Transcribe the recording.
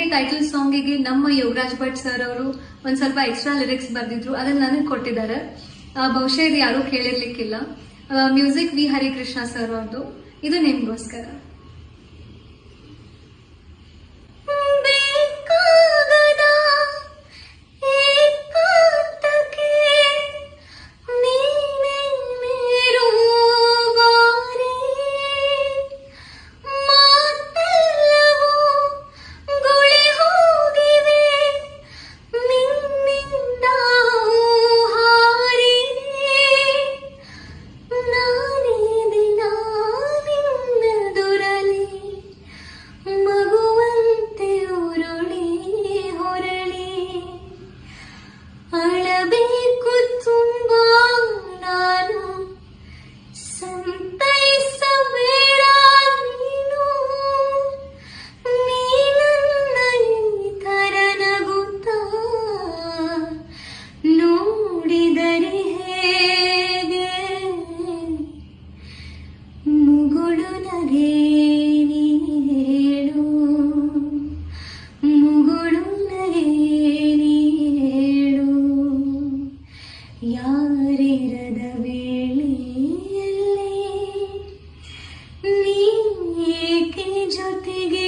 ಎರಡನೇ ಟೈಟಲ್ ಸಾಂಗಿಗೆ ನಮ್ಮ ಯೋಗರಾಜ್ ಭಟ್ ಸರ್ ಅವರು ಒಂದ್ ಸ್ವಲ್ಪ ಎಕ್ಸ್ಟ್ರಾ ಲಿರಿಕ್ಸ್ ಬರ್ದಿದ್ರು, ಅದನ್ನ ನನಗೆ ಕೊಟ್ಟಿದ್ದಾರೆ. ಬಹುಶಃ ಇದು ಯಾರೂ ಕೇಳಿರ್ಲಿಕ್ಕಿಲ್ಲ. ಮ್ಯೂಸಿಕ್ ವಿ ಹರಿಕೃಷ್ಣ ಸರ್ ಅವ್ರದ್ದು ಇದು ನಿಮ್ಗೋಸ್ಕರ. ಬಾಳಬೇಕು ತುಂಬ ನಾನು. ಸಂತೈಸಬೇಡ ನೀನು. ನೀನನ್ನ ಈ ಥರ ನಗುತ್ತಾ. ನೋಡಿದರೆ ಹೇಗೆ? ಮುಗುಳು ನಗೆ shall take